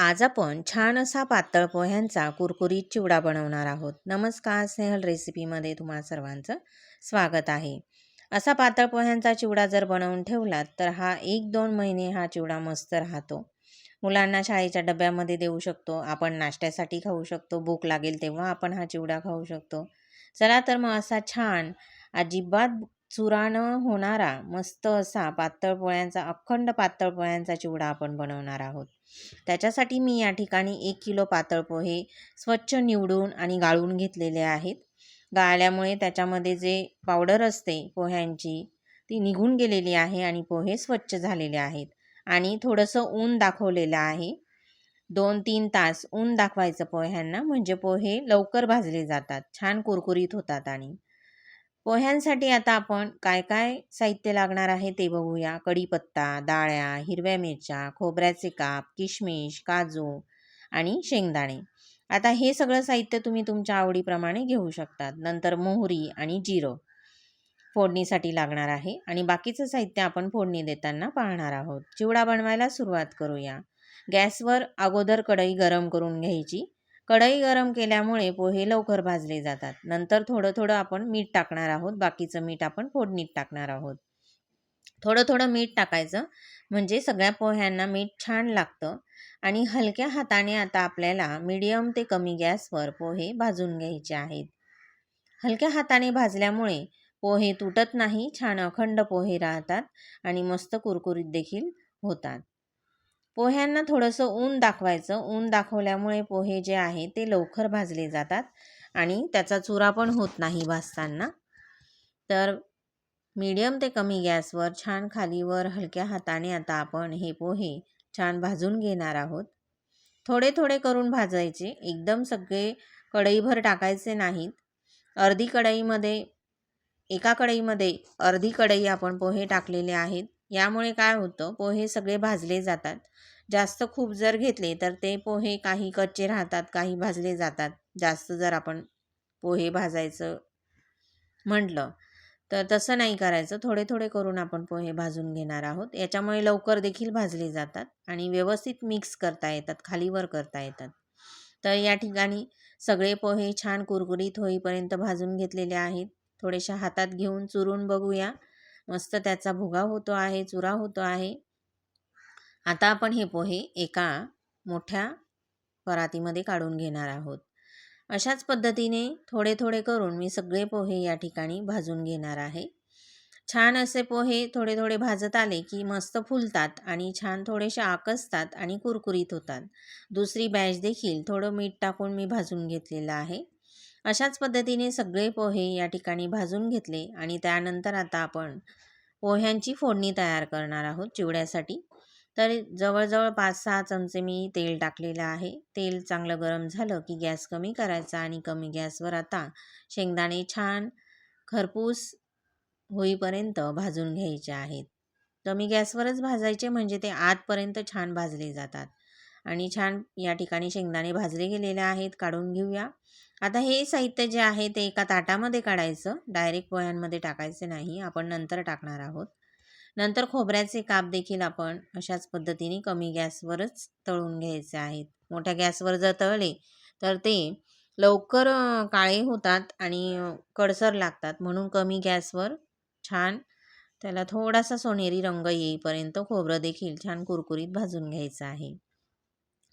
आज आपण छान असा पातळ पोह्यांचा कुरकुरीत चिवडा बनवणार आहोत. नमस्कार स्नेहल रेसिपीमध्ये तुम्हा सर्वांचं स्वागत आहे. असा पातळ पोह्यांचा चिवडा जर बनवून ठेवलात तर हा एक दोन महिने हा चिवडा मस्त राहतो. मुलांना शाळेच्या डब्यामध्ये देऊ शकतो आपण नाश्त्यासाठी खाऊ शकतो भूक लागेल तेव्हा आपण हा चिवडा खाऊ शकतो. चला तर मग असा छान अजिबात चुरा न होणारा मस्त असा पातळ पोळ्यांचा अखंड पातळ पोळ्यांचा चिवडा आपण बनवणार आहोत. त्याच्यासाठी मी या ठिकाणी एक किलो पातळ पोहे स्वच्छ निवडून आणि गाळून घेतलेले आहेत. गाळल्यामुळे त्याच्यामध्ये जे पावडर असते पोह्यांची ती निघून गेलेली आहे आणि पोहे स्वच्छ झालेले आहेत. आणि थोडंसं ऊन दाखवलेलं आहे. दोन तीन तास ऊन दाखवायचं पोह्यांना म्हणजे पोहे लवकर भाजले जातात छान कुरकुरीत होतात आणि पोह्यांसाठी आता आपण काय काय साहित्य लागणार आहे ते बघूया. कढीपत्ता डाळ्या हिरव्या मिरच्या खोबऱ्याचे काप किशमिश काजू आणि शेंगदाणे. आता हे सगळं साहित्य तुम्ही तुमच्या आवडीप्रमाणे घेऊ शकतात. नंतर मोहरी आणि जिरं फोडणीसाठी लागणार आहे आणि बाकीचं साहित्य आपण फोडणी देताना पाहणार आहोत. चिवडा बनवायला सुरुवात करूया. गॅसवर अगोदर कढई गरम करून घ्यायची. कढई गरम केल्यामुळे पोहे लवकर भाजले जातात. नंतर थोडं थोडं आपण मीठ टाकणार आहोत. बाकीचं मीठ आपण फोडणीत टाकणार आहोत. थोडं थोडं मीठ टाकायचं. म्हणजे सगळ्या पोह्यांना मीठ छान लागतं. आणि हलक्या हाताने आता आपल्याला मीडियम ते कमी गॅसवर पोहे भाजून घ्यायचे आहेत. हलक्या हाताने भाजल्यामुळे पोहे तुटत नाही छान अखंड पोहे राहतात आणि मस्त कुरकुरीत देखील होतात. पोह्यांना थोडंसं ऊन दाखवायचं. ऊन दाखवल्यामुळे पोहे जे आहे ते लवकर भाजले जातात आणि त्याचा चुरा पण होत नाही भाजताना. तर मीडियम ते कमी गॅसवर छान खालीवर हलक्या हाताने आता आपण हे पोहे छान भाजून घेणार आहोत. थोडे थोडे करून भाजायचे. एकदम सगळे कढईभर टाकायचे नाहीत. अर्धी कढईमध्ये एका कढईमध्ये अर्धी कढई आपण पोहे टाकलेले आहेत. यामुळे काय होतं पोहे सगळे भाजले जातात. जास्त खूप जर घेतले तर ते पोहे काही कच्चे राहतात काही भाजले जातात. जास्त जर आपण पोहे भाजायचं म्हटलं तर तसं नाही करायचं. थोडे थोडे करून आपण पोहे भाजून घेणार आहोत. याच्यामुळे लवकर देखील भाजले जातात आणि व्यवस्थित मिक्स करता येतात खालीवर करता येतात. तर या ठिकाणी सगळे पोहे छान कुरकुरीत होईपर्यंत भाजून घेतलेले आहेत. थोडेशा हातात घेऊन चुरून बघूया. मस्त त्याचा भुगा होतो आहे चुरा होतो आहे. आता आपण हे पोहे एका मोठ्या परातीमध्ये काढून घेणार आहोत. अशाच पद्धतीने थोडे थोडे करून मी सगळे पोहे या ठिकाणी भाजून घेणार आहे. छान असे पोहे थोडे थोडे भाजत आले की मस्त फुलतात आणि छान थोडेसे आकसतात आणि कुरकुरीत होतात. दुसरी बॅच देखील थोडं मीठ टाकून मी भाजून घेतलेलं आहे. अशाच पद्धतीने सगळे पोहे या ठिकाणी भाजून घेतले आणि त्यानंतर आता आपण पोह्यांची फोडणी तयार करणार आहोत चिवड्यासाठी. तर जवळजवळ पाच सहा चमचे मी तेल टाकलेलं आहे. तेल चांगलं गरम झालं की गॅस कमी करायचा आणि कमी गॅसवर आता शेंगदाणे छान खरपूस होईपर्यंत भाजून घ्यायचे आहेत. कमी गॅसवरच भाजायचे म्हणजे ते आतपर्यंत छान भाजले जातात. आणि छान या ठिकाणी शेंगदाणे भाजले गेलेले आहेत काढून घेऊया. आता हे साहित्य जे आहे ते एका ताटामध्ये काढायचं. डायरेक्ट पोह्यांमध्ये टाकायचे नाही. आपण नंतर टाकणार आहोत. नंतर खोबऱ्याचे काप देखील आपण अशाच पद्धतीने कमी गॅसवरच तळून घ्यायचे आहेत. मोठ्या गॅसवर जर तळले तर ते लवकर काळे होतात आणि कडसर लागतात. म्हणून कमी गॅसवर छान त्याला थोडासा सोनेरी रंग येईपर्यंत खोबरं देखील छान कुरकुरीत भाजून घ्यायचं आहे.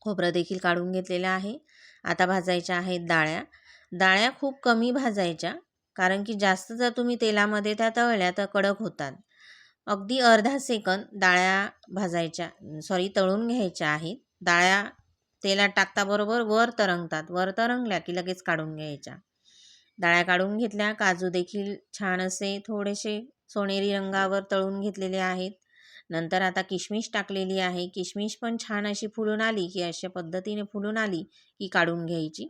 खोबरं देखील काढून घेतलेलं आहे. आता भाजायच्या आहेत डाळ्या. डाळ्या खूप कमी भाजायच्या कारण की जास्त जर तुम्ही तेलामध्ये त्या तळल्या तर कडक होतात. अगदी अर्धा सेकंद डाळ्या भाजायच्या सॉरी तळून घ्यायच्या आहेत. डाळ्या तेलात टाकताबरोबर वर तरंगतात. वर तरंगल्या की लगेच काढून घ्यायच्या. डाळ्या काढून घेतल्या काजू देखील छान असे थोडेसे सोनेरी रंगावर तळून घेतलेले आहेत. नंतर आता किशमिश टाकलेली आहे. किशमिश पण छान अशी फुलून आली की अशा पद्धतीने फुलून आली की काढून घ्यायची.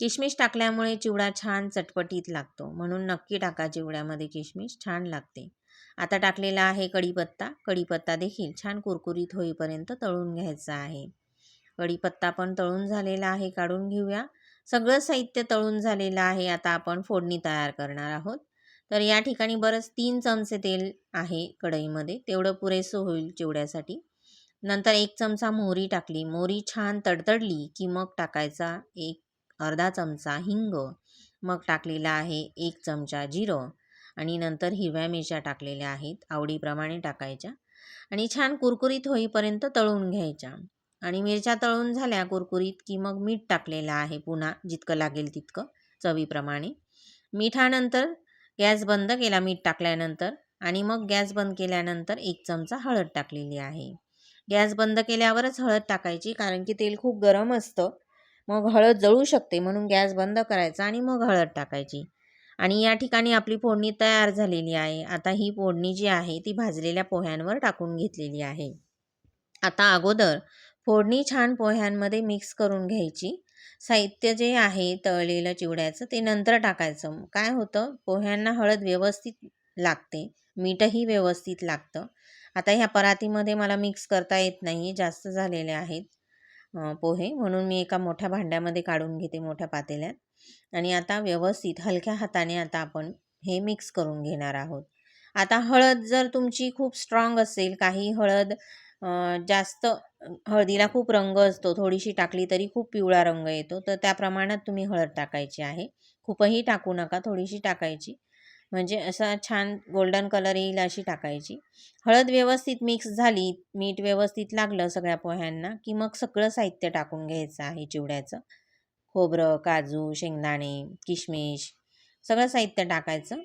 किशमिश टाकल्यामुळे चिवडा छान चटपटीत लागतो. म्हणून नक्की टाका चिवड्यामध्ये किशमिश छान लागते. आता टाकलेला आहे कढीपत्ता. कढीपत्ता देखील छान कुरकुरीत होईपर्यंत तळून घ्यायचा आहे. कढीपत्ता पण तळून झालेला आहे काढून घेऊया. सगळं साहित्य तळून झालेलं आहे. आता आपण फोडणी तयार करणार आहोत. तर या ठिकाणी बरंच तीन चमचे तेल आहे कढईमध्ये. तेवढं पुरेसं होईल चिवड्यासाठी नंतर एक चमचा मोहरी टाकली. मोहरी छान तडतडली की मग टाकायचा एक अर्धा चमचा हिंग मग टाकलेला आहे एक चमचा जिरं आणि नंतर हिरव्या मिरच्या टाकलेल्या आहेत आवडीप्रमाणे टाकायच्या आणि छान कुरकुरीत होईपर्यंत तळून घ्यायच्या. आणि मिरच्या तळून झाल्या कुरकुरीत की मग मीठ टाकलेलं आहे पुन्हा जितकं लागेल तितकं चवीप्रमाणे. मिठानंतर गॅस बंद केला मीठ टाकल्यानंतर आणि मग गॅस बंद केल्यानंतर एक चमचा हळद टाकलेली आहे. गॅस बंद केल्यावरच हळद टाकायची कारण की तेल खूप गरम असतं. मग हळद जळू शकते म्हणून गॅस बंद करायचा आणि मग हळद टाकायची. आणि या ठिकाणी आपली फोडणी तयार झालेली आहे. आता ही फोडणी जी आहे ती भाजलेल्या पोह्यांवर टाकून घेतलेली आहे. आता अगोदर फोडणी छान पोह्यांमध्ये मिक्स करून घ्यायची. साहित्य जे आहे तळलेलं चिवड्याचं ते नंतर टाकायचं. काय होतं? पोह्यांना हळद व्यवस्थित लागते. मीठही व्यवस्थित लागतं. आता ह्या परातीमध्ये मला मिक्स करता येत नाही जास्त झालेले आहेत पोहे. म्हणून मी एका मोठ्या भांड्यामध्ये काढून घेते मोठ्या पातेल्यात. आणि आता व्यवस्थित हलक्या हाताने आता आपण हे मिक्स करून घेणार आहोत. आता हळद जर तुमची खूप स्ट्रॉंग असेल काही हळद जास्त हळदीला खूप रंग असतो. थोडीशी टाकली तरी खूप पिवळा रंग येतो. तर त्या प्रमाणात तुम्ही हळद टाकायची आहे. खूपही टाकू नका. थोडीशी टाकायची. म्हणजे असा छान गोल्डन कलर येईल अशी टाकायची. हळद व्यवस्थित मिक्स झाली मीठ व्यवस्थित लागलं सगळ्या पोह्यांना की मग सगळं साहित्य टाकून घ्यायचं आहे चिवड्याचं. खोबरं काजू शेंगदाणे किशमिश सगळं साहित्य टाकायचं.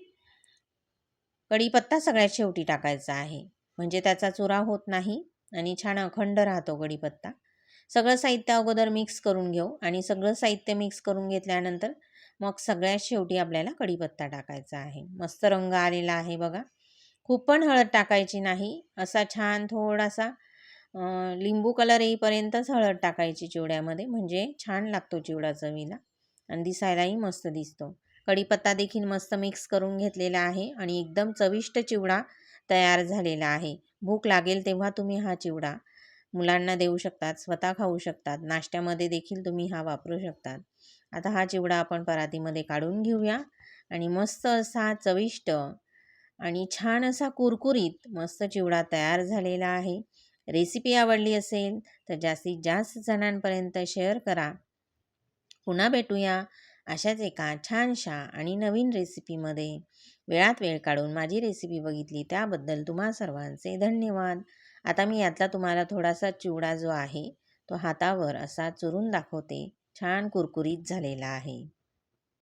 कढीपत्ता सगळ्यात शेवटी टाकायचा आहे. म्हणजे त्याचा चुरा होत नाही. आणि छान अखंड राहतो कढीपत्ता सगळं साहित्य अगोदर मिक्स करून घेऊ आणि सगळं साहित्य मिक्स करून घेतल्यानंतर मग सगळ्यात शेवटी आपल्याला कढीपत्ता टाकायचा आहे. मस्त रंग आलेला आहे बघा. खूप पण हळद टाकायची नाही. असा छान थोडासा लिंबू कलर येईपर्यंतच हळद टाकायची चिवड्यामध्ये. म्हणजे छान लागतो चिवडा चवीला आणि दिसायलाही मस्त दिसतो. कढीपत्ता देखील मस्त मिक्स करून घेतलेला आहे आणि एकदम चविष्ट चिवडा तयार झालेला आहे. भूक लागेल तेव्हा तुम्ही हा चिवडा मुलांना देऊ शकतात स्वतः खाऊ शकतात नाश्त्यामध्ये देखील तुम्ही हा वापरू शकतात. आता हा चिवडा आपण परातीमध्ये काढून घेऊया आणि मस्त असा चविष्ट आणि छान असा कुरकुरीत मस्त चिवडा तयार झालेला आहे. रेसिपी आवडली असेल तर जास्तीत जास्त जणांपर्यंत शेअर करा. पुन्हा भेटूया. अशाच एका छानशा आणि नवीन रेसिपीमध्ये. वेळात वेळ काढून माझी रेसिपी बघितली त्याबद्दल तुम्हा सर्वांचे धन्यवाद. आता मी यातला तुम्हाला थोडासा चिवडा जो आहे तो हातावर असा चुरून दाखवते. छान कुरकुरीत झालेला आहे.